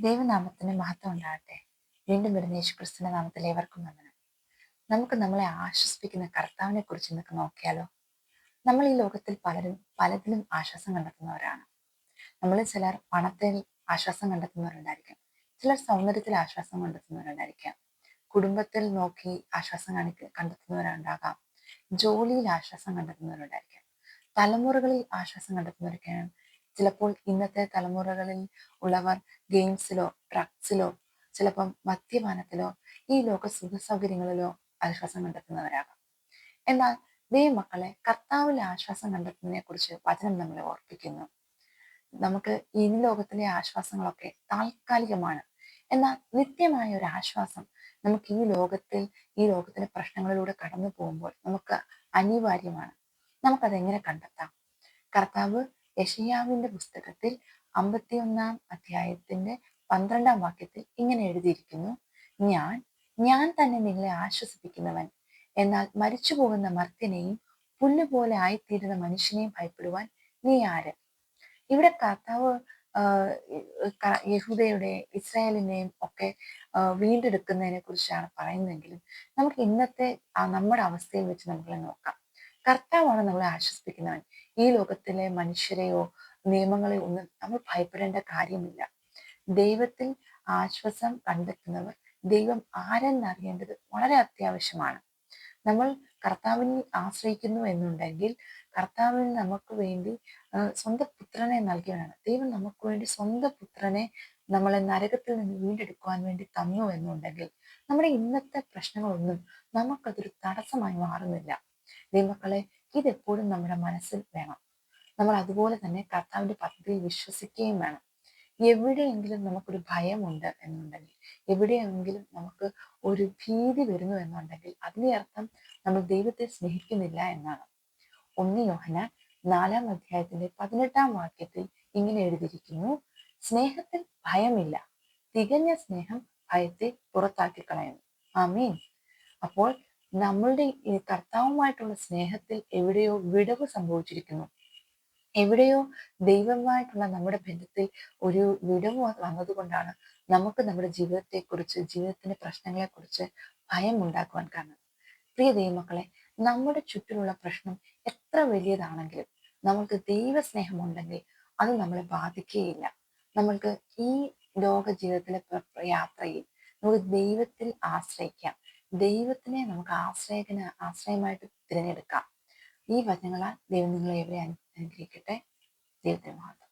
ദൈവനാമത്തിന് മഹത്വം ഉണ്ടാകട്ടെ. വീണ്ടും വരുന്ന യേശു ക്രിസ്തുവിന്റെ നാമത്തിൽ ഏവർക്കും വന്ദനം. നമുക്ക് നമ്മളെ ആശ്വസിപ്പിക്കുന്ന കർത്താവിനെ കുറിച്ച് ഇന്നൊക്കെ നോക്കിയാലോ? നമ്മൾ ഈ ലോകത്തിൽ പലരും പലതിലും ആശ്വാസം കണ്ടെത്തുന്നവരാണ്. നമ്മളിൽ ചിലർ പണത്തിൽ ആശ്വാസം കണ്ടെത്തുന്നവരുണ്ടായിരിക്കാം. ചിലർ സൗന്ദര്യത്തിൽ ആശ്വാസം കണ്ടെത്തുന്നവരുണ്ടായിരിക്കാം. കുടുംബത്തിൽ നോക്കി ആശ്വാസം കാണിക്ക കണ്ടെത്തുന്നവരുണ്ടാകാം. ജോലിയിൽ ആശ്വാസം കണ്ടെത്തുന്നവരുണ്ടായിരിക്കാം. തലമുറകളിൽ ആശ്വാസം കണ്ടെത്തുന്നവരൊക്കെയാണ് ചിലപ്പോൾ ഇന്നത്തെ തലമുറകളിൽ ഉള്ളവർ ഗെയിംസിലോ ഡ്രഗ്സിലോ ചിലപ്പം മദ്യപാനത്തിലോ ഈ ലോക സുഖ സൗകര്യങ്ങളിലോ ആശ്വാസം കണ്ടെത്തുന്നവരാകാം. എന്നാൽ ദൈവമക്കളെ കർത്താവിൽ ആശ്വാസം കണ്ടെത്തുന്നതിനെ കുറിച്ച് വചനം നമ്മളെ ഓർപ്പിക്കുന്നു. നമുക്ക് ഈ ലോകത്തിലെ ആശ്വാസങ്ങളൊക്കെ താൽക്കാലികമാണ്. എന്നാൽ നിത്യമായ ഒരു ആശ്വാസം നമുക്ക് ഈ ലോകത്തിൽ ഈ ലോകത്തിലെ പ്രശ്നങ്ങളിലൂടെ കടന്നു പോകുമ്പോൾ നമുക്ക് അനിവാര്യമാണ്. നമുക്കതെങ്ങനെ കണ്ടെത്താം? കർത്താവ് യഷയാവിന്റെ പുസ്തകത്തിൽ അമ്പത്തിയൊന്നാം അധ്യായത്തിന്റെ പന്ത്രണ്ടാം വാക്യത്തിൽ ഇങ്ങനെ എഴുതിയിരിക്കുന്നു ഞാൻ ഞാൻ തന്നെ നിങ്ങളെ ആശ്വസിപ്പിക്കുന്നവൻ. എന്നാൽ മരിച്ചു പോകുന്ന മർത്യനെയും പുല്ലുപോലെ ആയിത്തീരുന്ന മനുഷ്യനെയും ഭയപ്പെടുവാൻ നീ ആര്? ഇവിടെ കർത്താവ് യഹൂദയുടെ ഇസ്രായേലിനെയും ഒക്കെ വീണ്ടെടുക്കുന്നതിനെ കുറിച്ചാണ് പറയുന്നതെങ്കിലും നമുക്ക് ഇന്നത്തെ നമ്മുടെ അവസ്ഥയിൽ വെച്ച് നമുക്ക് നോക്കാം. കർത്താവാണ് നമ്മളെ ആശ്വസിപ്പിക്കുന്നവൻ. ഈ ലോകത്തിലെ മനുഷ്യരെയോ നിയമങ്ങളെയോ ഒന്നും നമ്മൾ ഭയപ്പെടേണ്ട കാര്യമില്ല. ദൈവത്തിൽ ആശ്വാസം കണ്ടെത്തുന്നവർ ദൈവം ആരെന്നറിയേണ്ടത് വളരെ അത്യാവശ്യമാണ്. നമ്മൾ കർത്താവിനെ ആശ്രയിക്കുന്നു എന്നുണ്ടെങ്കിൽ കർത്താവിന് നമുക്ക് വേണ്ടി സ്വന്തം പുത്രനെ നൽകിയവനാണ്. ദൈവം നമുക്ക് വേണ്ടി സ്വന്തം പുത്രനെ നമ്മളെ നരകത്തിൽ നിന്ന് വീണ്ടെടുക്കുവാൻ വേണ്ടി തന്നു എന്നുണ്ടെങ്കിൽ നമ്മുടെ ഇന്നത്തെ പ്രശ്നങ്ങളൊന്നും നമുക്കതൊരു തടസ്സമായി മാറുന്നില്ല. ദൈവമക്കളെ ഇതെപ്പോഴും നമ്മുടെ മനസ്സിൽ വേണം. നമ്മൾ അതുപോലെ തന്നെ കർത്താവിന്റെ പദ്ധതിയിൽ വിശ്വസിക്കുകയും വേണം. എവിടെയെങ്കിലും നമുക്കൊരു ഭയമുണ്ട് എന്നുണ്ടെങ്കിൽ എവിടെയെങ്കിലും നമുക്ക് ഒരു ഭീതി വരുന്നു എന്നുണ്ടെങ്കിൽ അതിന്റെ അർത്ഥം നമ്മൾ ദൈവത്തെ സ്നേഹിക്കുന്നില്ല എന്നാണ്. ഒന്ന് യോഹന നാലാം അധ്യായത്തിന്റെ പതിനെട്ടാം വാക്യത്തിൽ ഇങ്ങനെ എഴുതിയിരിക്കുന്നു സ്നേഹത്തിൽ ഭയമില്ല തികഞ്ഞ സ്നേഹം ഭയത്തെ പുറത്താക്കി കളയുന്നു ആമീൻ. അപ്പോൾ നമ്മളുടെ കർത്താവുമായിട്ടുള്ള സ്നേഹത്തിൽ എവിടെയോ വിടവ് സംഭവിച്ചിരിക്കുന്നു. എവിടെയോ ദൈവമായിട്ടുള്ള നമ്മുടെ ബന്ധത്തിൽ ഒരു വിടവ് വന്നതുകൊണ്ടാണ് നമുക്ക് നമ്മുടെ ജീവിതത്തെക്കുറിച്ച് ജീവിതത്തിന്റെ പ്രശ്നങ്ങളെക്കുറിച്ച് ഭയം ഉണ്ടാക്കുവാൻ കാരണം. പ്രിയ ദൈവമക്കളെ നമ്മുടെ ചുറ്റിലുള്ള പ്രശ്നം എത്ര വലിയതാണെങ്കിലും നമുക്ക് ദൈവസ്നേഹം ഉണ്ടെങ്കിൽ അത് നമ്മളെ ബാധിക്കുകയില്ല. നമ്മൾക്ക് ഈ ലോക ജീവിതത്തിലെ യാത്രയിൽ നമുക്ക് ദൈവത്തിൽ ആശ്രയിക്കാം. ദൈവത്തിനെ നമുക്ക് ആശ്രയത്തിന് ആശ്രയമായിട്ട് തിരഞ്ഞെടുക്കാം. ഈ വചനങ്ങളാൽ ദൈവം നിങ്ങളെ എവിടെ അനുഗ്രഹിക്കട്ടെ. ദൈവത്തിന് മാത്രം